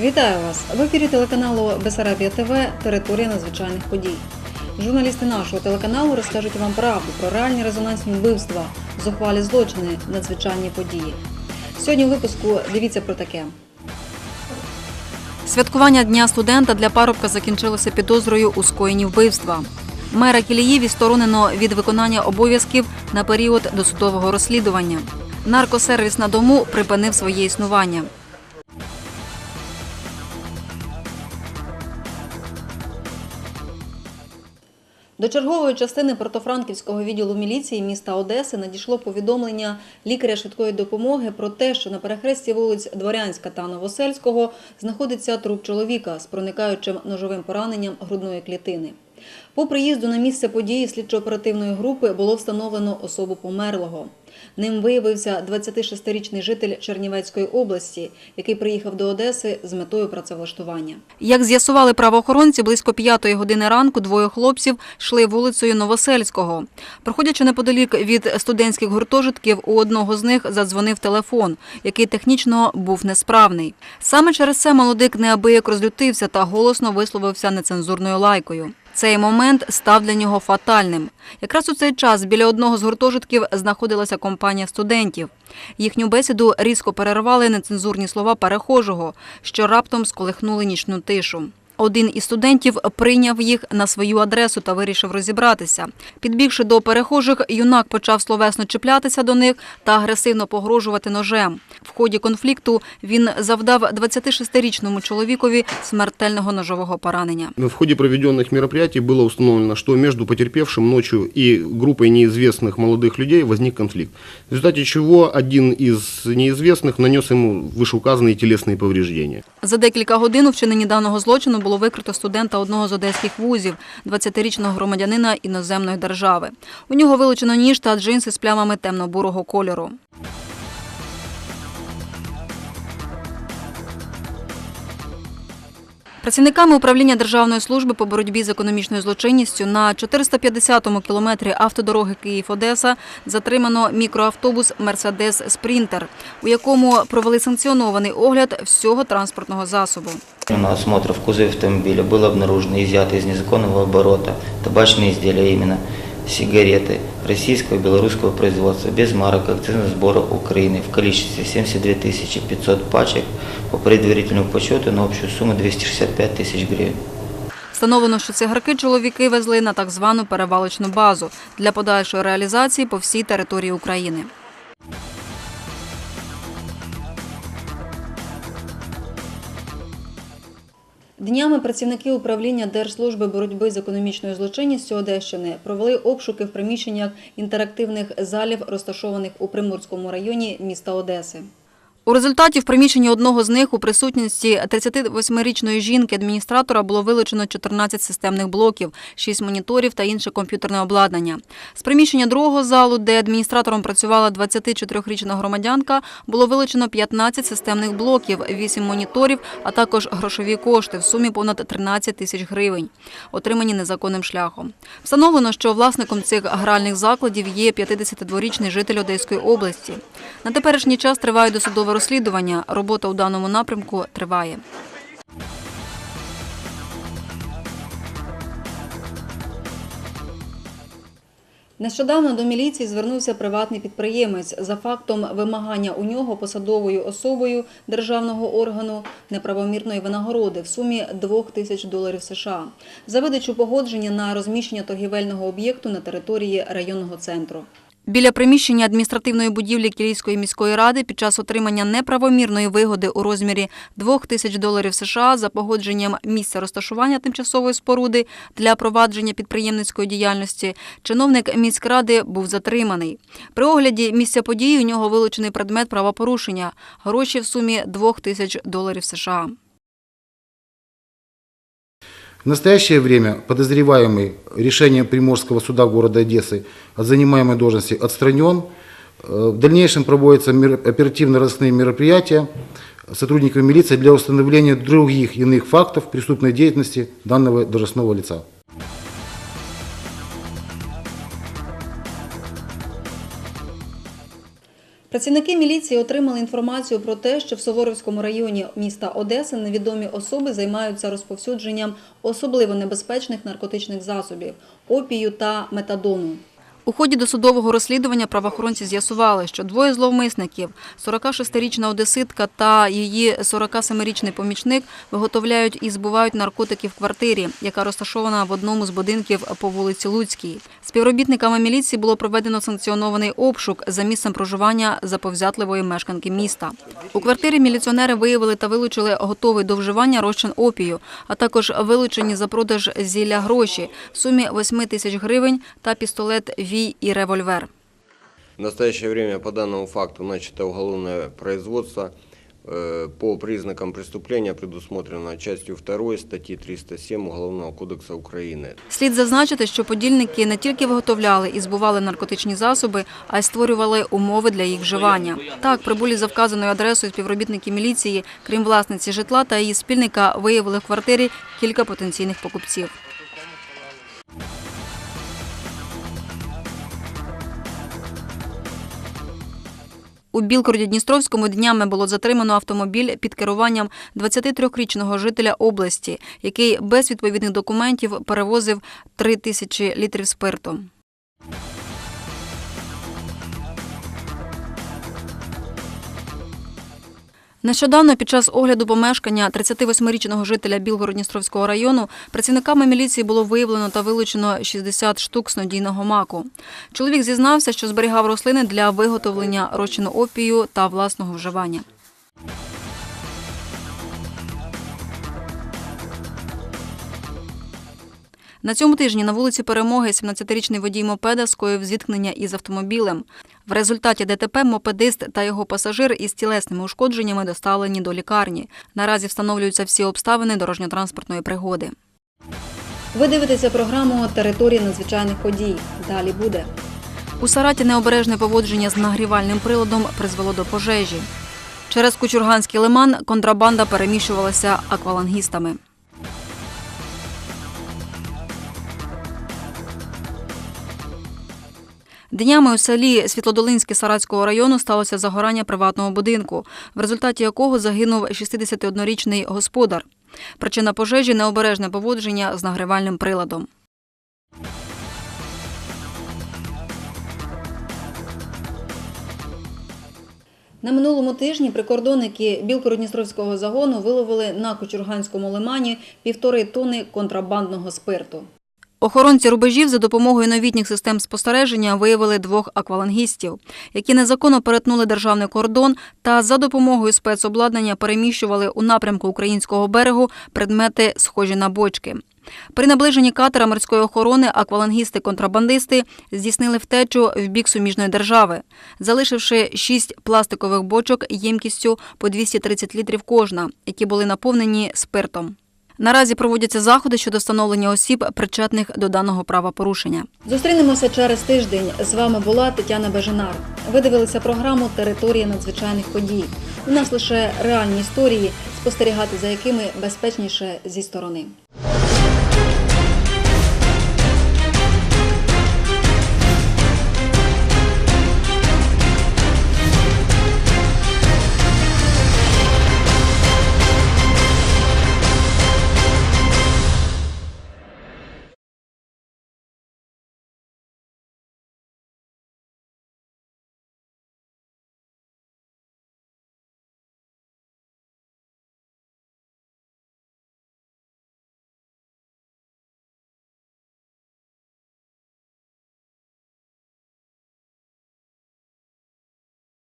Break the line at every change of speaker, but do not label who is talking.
Вітаю вас! В ефірі телеканалу Бесарабія ТВ Територія надзвичайних подій. Журналісти нашого телеканалу розкажуть вам правду про реальні резонансні вбивства, зухвалі злочини, надзвичайні події. Сьогодні у випуску дивіться про таке. Святкування Дня студента для парубка закінчилося підозрою у скоєнні вбивства. Мера Кілії відсторонено від виконання обов'язків на період досудового розслідування. Наркосервіс на дому припинив своє існування. До чергової частини Портофранківського відділу міліції міста Одеси надійшло повідомлення лікаря швидкої допомоги про те, що на перехресті вулиць Дворянська та Новосельського знаходиться труп чоловіка з проникаючим ножовим пораненням грудної клітини. По приїзду на місце події слідчо-оперативної групи було встановлено особу померлого. Ним виявився 26-річний житель Чернівецької області, який приїхав до Одеси з метою працевлаштування. Як з'ясували правоохоронці, близько п'ятої години ранку двоє хлопців йшли вулицею Новосельського. Проходячи неподалік від студентських гуртожитків, у одного з них задзвонив телефон, який технічно був несправний. Саме через це молодик неабияк розлютився та голосно висловився нецензурною лайкою. Цей момент став для нього фатальним. Якраз у цей час біля одного з гуртожитків знаходилася компанія студентів. Їхню бесіду різко перервали нецензурні слова перехожого, що раптом сколихнули нічну тишу. Один із студентів прийняв їх на свою адресу та вирішив розібратися. Підбігши до перехожих, юнак почав словесно чіплятися до них та агресивно погрожувати ножем. В ході конфлікту він завдав 26-річному чоловікові смертельного ножового поранення.
В ходе проведенных мероприятий было установлено, что между потерпевшим ночью и группой неизвестных молодых людей возник конфликт, в результате чего один из неизвестных нанес ему вышеуказанные телесные повреждения.
За декілька годин у вчиненні даного злочину було викрито студента одного з одеських вузів, 20-річного громадянина іноземної держави. У нього вилучено ніж та джинси з плямами темно-бурого кольору. Працівниками управління Державної служби по боротьбі з економічною злочинністю на 450-му кілометрі автодороги Київ-Одеса затримано мікроавтобус Мерседес Спрінтер, у якому провели санкціонований огляд всього транспортного засобу.
На осмотр в кузове автомобиля было обнаружено изъятые из незаконного оборота табачные изделия, а именно сигареты российского и белорусского производства без марок акцизного сбора Украины в количестве 72 500 пачек по предварительному подсчету на общую сумму 265 тысяч гривен.
Встановлено, що цигарки чоловіки везли на так звану перевалочну базу для подальшої реалізації по всій території України. Днями працівники управління Держслужби боротьби з економічною злочинністю Одещини провели обшуки в приміщеннях інтерактивних залів, розташованих у Приморському районі міста Одеси. У результаті в приміщенні одного з них у присутності 38-річної жінки-адміністратора було вилучено 14 системних блоків, 6 моніторів та інше комп'ютерне обладнання. З приміщення другого залу, де адміністратором працювала 24-річна громадянка, було вилучено 15 системних блоків, 8 моніторів, а також грошові кошти в сумі понад 13 тисяч гривень, отримані незаконним шляхом. Встановлено, що власником цих гральних закладів є 52-річний житель Одеської області. На теперішній час триває досудове розслідування. Робота у даному напрямку триває. Нещодавно до міліції звернувся приватний підприємець за фактом вимагання у нього посадовою особою державного органу неправомірної винагороди в сумі 2 тисяч доларів США за видачу погодження на розміщення торгівельного об'єкту на території районного центру. Біля приміщення адміністративної будівлі Кілійської міської ради під час отримання неправомірної вигоди у розмірі 2 тисяч доларів США за погодженням місця розташування тимчасової споруди для провадження підприємницької діяльності чиновник міськради був затриманий. При огляді місця події у нього вилучений предмет правопорушення – гроші в сумі 2 тисяч доларів США.
В настоящее время подозреваемый решением Приморского суда города Одессы от занимаемой должности отстранен. Э, В дальнейшем проводятся оперативно-розыскные мероприятия сотрудниками милиции для установления других иных фактов преступной деятельности данного должностного лица.
Працівники міліції отримали інформацію про те, що в Суворовському районі міста Одеси невідомі особи займаються розповсюдженням особливо небезпечних наркотичних засобів опію та метадону. У ході досудового розслідування правоохоронці з'ясували, що двоє зловмисників, 46-річна одеситка та її 47-річний помічник, виготовляють і збувають наркотики в квартирі, яка розташована в одному з будинків по вулиці Луцькій. Співробітниками міліції було проведено санкціонований обшук за місцем проживання заповзятливої мешканки міста. У квартирі міліціонери виявили та вилучили готовий до вживання розчин опію, а також вилучені за продаж зілля гроші в сумі 8 тисяч гривень та пістолет «Вій» і револьвер.
В настоящее время по данному факту начато уголовное производство. Э, По признакам преступления предусмотрено частью 2 статьи 307 Уголовного кодекса Украины.
Слід зазначити, що подільники не тільки виготовляли і збували наркотичні засоби, а й створювали умови для їх вживання. Так, прибулі за вказаною адресою співробітники міліції, крім власниці житла та її спільника, виявили в квартирі кілька потенційних покупців. У Білгороді-Дністровському днями було затримано автомобіль під керуванням 23-річного жителя області, який без відповідних документів перевозив 3 тисячі літрів спирту. Нещодавно під час огляду помешкання 38-річного жителя Білгород-Дністровського району працівниками міліції було виявлено та вилучено 60 штук снодійного маку. Чоловік зізнався, що зберігав рослини для виготовлення розчину опію та власного вживання. На цьому тижні на вулиці Перемоги 17-річний водій мопеда скоїв зіткнення із автомобілем. В результаті ДТП мопедист та його пасажир із тілесними ушкодженнями доставлені до лікарні. Наразі встановлюються всі обставини дорожньо-транспортної пригоди. Ви дивитеся програму Територія надзвичайних подій. Далі буде. У Сараті необережне поводження з нагрівальним приладом призвело до пожежі. Через Кучурганський лиман контрабанда переміщувалася аквалангістами. Днями у селі Світлодолинське Саратського району сталося загорання приватного будинку, в результаті якого загинув 61-річний господар. Причина пожежі необережне поводження з нагрівальним приладом. На минулому тижні прикордонники Білгород-Дністровського загону виловили на Кучурганському лимані півтори тони контрабандного спирту. Охоронці рубежів за допомогою новітніх систем спостереження виявили двох аквалангістів, які незаконно перетнули державний кордон та за допомогою спецобладнання переміщували у напрямку українського берегу предмети, схожі на бочки. При наближенні катера морської охорони аквалангісти-контрабандисти здійснили втечу в бік суміжної держави, залишивши шість пластикових бочок ємкістю по 230 літрів кожна, які були наповнені спиртом. Наразі проводяться заходи щодо встановлення осіб, причетних до даного правопорушення. Зустрінемося через тиждень. З вами була Тетяна Бежинар. Ви дивилися програму Територія надзвичайних подій. У нас лише реальні історії, спостерігати за якими безпечніше зі сторони.